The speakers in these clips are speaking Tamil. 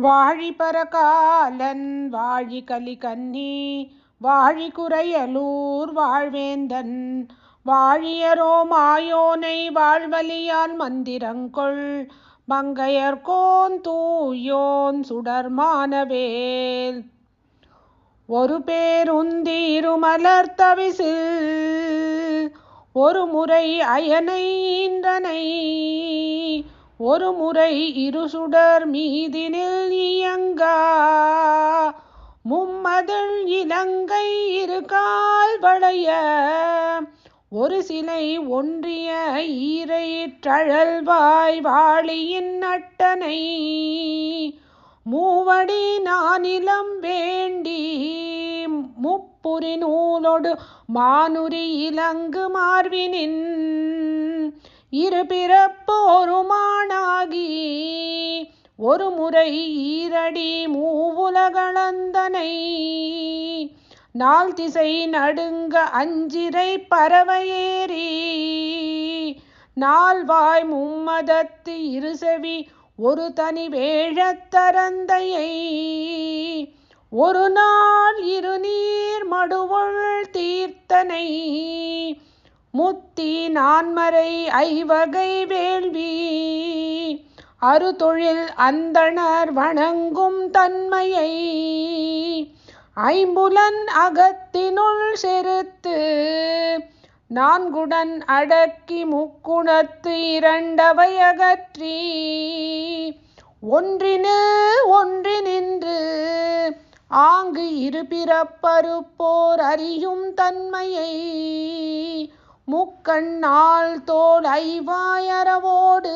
வாழி பரகாலன் வாழி கலி கன்னி வாழி குறையலூர் வாழ்வேந்தன். வாழியரோ மாயோனை வாழ்வலியால் மந்திரங்கொள் மங்கையர்கோன் தூயோன் சுடர்மானவேல். ஒரு பேருந்தீரு மலர் தவிசில் ஒரு முறை அயனை இன்றனை ஒரு முறை இருசுடர் மீதினில் இயங்கா. மும்மதில் இலங்கை இருகால் வளைய. ஒரு சிலை ஒன்றிய ஈரையிற்றழல்வாய் வாளியின் அட்டனை. மூவடி நானிலம் வேண்டி முப்புரி நூலோடு மானுரி இலங்கு மார்வினின் இரு பிறப்பு ஒரு முறை ஈரடி மூவுலகளந்தனை. நாள் திசை நடுங்க அஞ்சிரை பறவையேறி நால்வாய் மும்மதத்து இருசெவி ஒரு தனி வேழத்தரந்தையை ஒரு நாள் இருநீர் மடுவள் தீர்த்தனை முத்தி நான்மறை ஐவகை வேள்வி. அறுதொழில் அந்தணர் வணங்கும் தன்மையை. ஐம்புலன் அகத்தினுள் செருத்து நான்குடன் அடக்கி முக்குணத்து இரண்டவை அகற்றி. ஒன்றினு ஒன்றி நின்று. ஆங்கு இருபிறப்பருப்போர் அறியும் தன்மையை. முக்கண்ணால் தோல் ஐவாயரவோடு.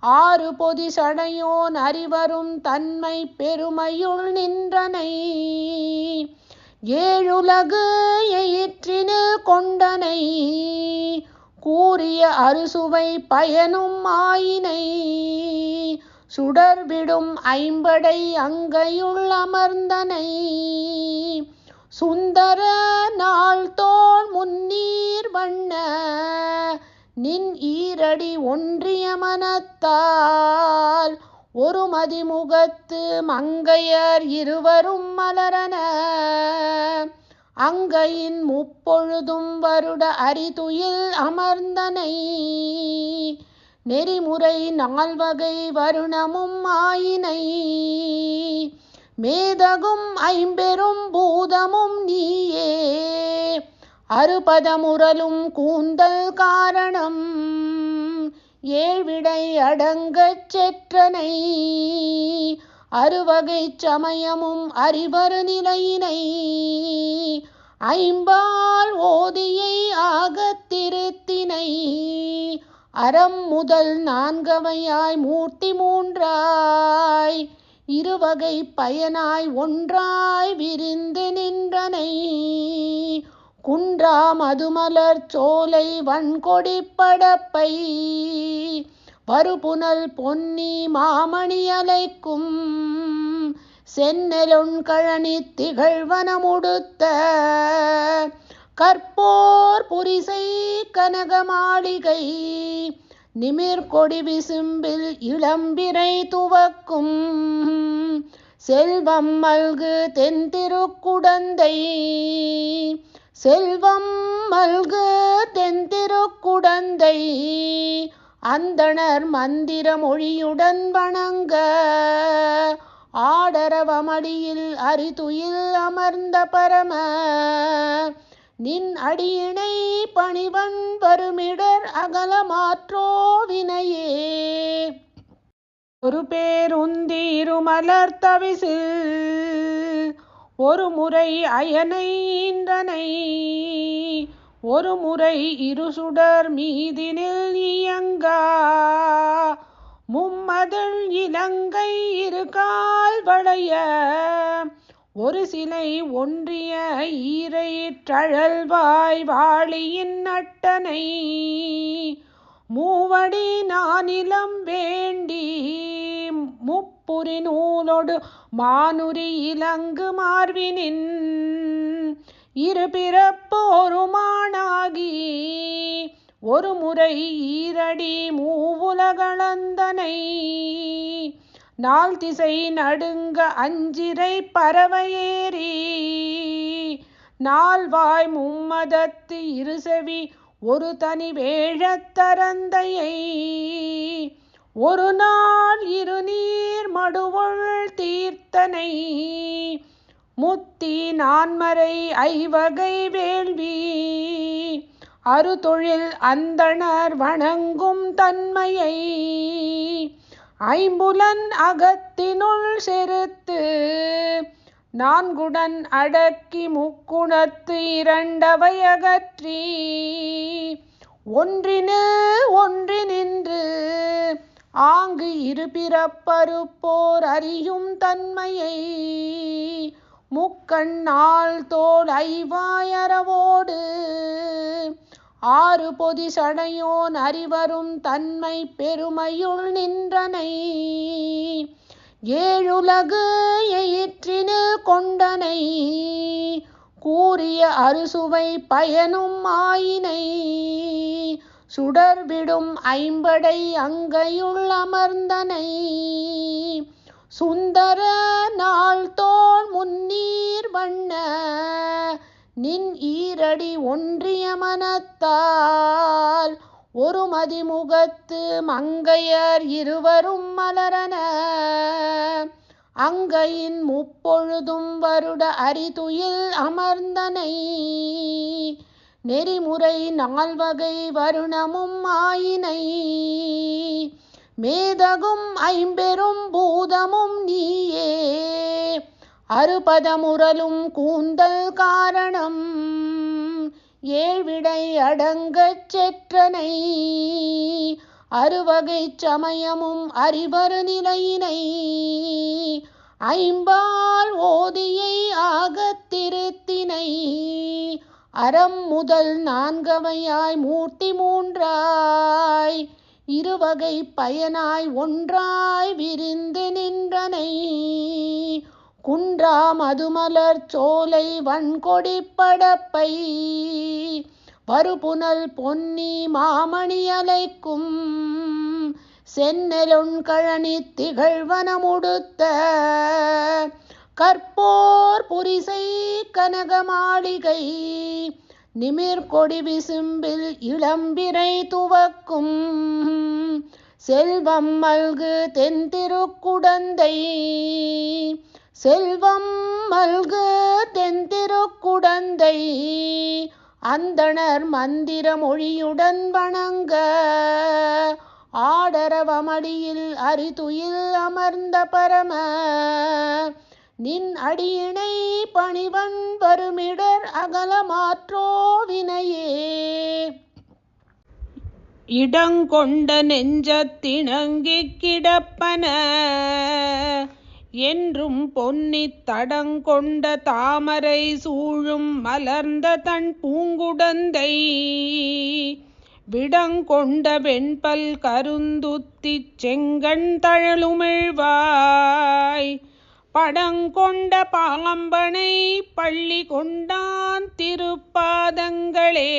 ஆறு பொதி சடையோன் அறிவரும் தன்மை பெருமையுள் நின்றனை. ஏழுலகு எயிற்றினு கொண்டனை. கூறிய அறுசுவை பயனும் ஆயினை. சுடர்விடும் ஐம்படை அங்கையுள் அமர்ந்தனை. சுந்தர நாள் தோல் முன்னீர் வண்ண நின் ஈரடி ஒன்றிய மனத்தால் ஒரு மதிமுகத்து மங்கையர் இருவரும் மலரன. அங்கையின் முப்பொழுதும் வருட அரிதுயில் அமர்ந்தனை நெறிமுறை நால்வகை வருணமும் ஆயினை. மேதகும் ஐம்பெரும் பூதமும் நீயே. அறுபதமுரலும் கூந்தல் காரணம். ஏழ்விடை அடங்கச் செற்றனை. அறுவகை சமயமும் அறிவர் நிலையினை. ஐம்பால் ஓதியை ஆகத்திருத்தினை அறம் முதல் நான்கவையாய் மூர்த்தி மூன்றாய். இருவகை பயனாய் ஒன்றாய் விரிந்து நின்றனை. குன்றா மதுமலர் சோலை வன்கொடி படப்பை வருபுனல் பொன்னி மாமணி அலைக்கும். சென்னலொன் திகழ்வனமுடுத்த கற்போர் புரிசை கனக மாளிகை நிமிர் கொடி விசும்பில் இளம்பிரை துவக்கும். செல்வம் மல்கு தென்திருக்குடந்தை செல்வம் மல்கு தென்திருக்குடந்தை அந்தணர் மந்திர மொழியுடன் வணங்க. ஆடரவமடியில் அரிதுயில் அமர்ந்த பரம. நின் அடியினை பணிவன் வருமிடர் அகலமாற்றோ வினையே. ஒரு பேருந்தி இருமலர் தவிசில் ஒரு முறை அயனை ஈன்றனை ஒரு முறை இரு சுடர் மீதினில் இயங்கா. மும்மதில் இலங்கை இருகால் வளைய ஒரு சிலை ஒன்றிய ஈரையிற்றழல்வாய் வாளியின் நட்டனை மூவடி நானிலம் வேண்டி முப்புரி நூலொடு மானுரி இலங்கு மார்வினின் இரு பிறப்பு ஒருமானாகி ஒரு முறை ஈரடி மூவுலகளந்தனை. நாள் திசை நடுங்க அஞ்சிரை பறவையேறி நால்வாய் மும்மதத்து இருசவி ஒரு தனி வேழத்தரந்தையை ஒரு நாள் இருநீர் மடுவள் தீர்த்தனை முத்தி நான்மறை ஐவகை வேள்வி அறுதொழில் அந்தணர் வணங்கும் தன்மையை ஐம்புலன் அகத்தினுள் செருத்து நான்குடன் அடக்கி முக்குணத்து இரண்டவை அகற்றி ஒன்றினு ஒன்றி நின்று ஆங்கு இருபிறப்பருப்போர் அறியும் தன்மையை முக்கண்ணால் தோல் ஐவாயரவோடு ஆறு பொதி சடையோன் அறிவரும் தன்மை பெருமையுள் நின்றனை. ஏழுலகு எயிற்றினு கொண்டனை. கூறிய அறுசுவை பயனும் ஆயினை. சுடர்விடும் ஐம்படை அங்கையுள் அமர்ந்தனை. சுந்தர நாள் நின் ஈரடி ஒன்றிய மனத்தால் ஒரு மதிமுகத்து மங்கையர் இருவரும் மலரன. அங்கையின் முப்பொழுதும் வருட அரிதுயில் அமர்ந்தனை. நெறிமுறை நால்வகை வருணமும் ஆயினை. மேதகும் ஐம்பெரும் பூதமும் நீயே. அறுபதமுரலும் கூந்தல் காரணம். ஏழ்விடை அடங்கச் செற்றனை. அறுவகை சமயமும் அறிவரு நிலையினை. ஐம்பால் ஓதியை ஆகத்திருத்தினை அறம் முதல் நான்கவையாய் மூர்த்தி மூன்றாய். இருவகை பயனாய் ஒன்றாய் விரிந்து நின்றனை. குன்றா மதுமலர் சோலை வன்கொடி படப்பை வருபுனல் பொன்னி மாமணி அலைக்கும் சென்னலொன் திகழ்வனமுடுத்த கற்போர் புரிசை கனக மாளிகை நிமிர்கொடி விசும்பில் இளம்பிரை துவக்கும் செல்வம் மல்கு தென் திருக்குடந்தை செல்வம் மல்கு தென்திருக்குடந்தை அந்தணர் மந்திர மொழியுடன் வணங்க. ஆடரவமடியில் அரிதுயில் அமர்ந்த பரம நின் அடியினை பணிவன் வருமிடர் அகலமாற்றோ வினையே. இடங்கொண்ட நெஞ்சத்திணங்கிக் கிடப்பன என்றும் பொன்னித் தடங்கொண்ட தாமரை சூழும் மலர்ந்த தன் பூங்குடந்தை. விடங்கொண்ட வெண்பல் கருந்துத்திச் செங்கண் தழலுமிழ்வாய். படங்கொண்ட பாம்பனை பள்ளி கொண்டான் திருப்பாதங்களே.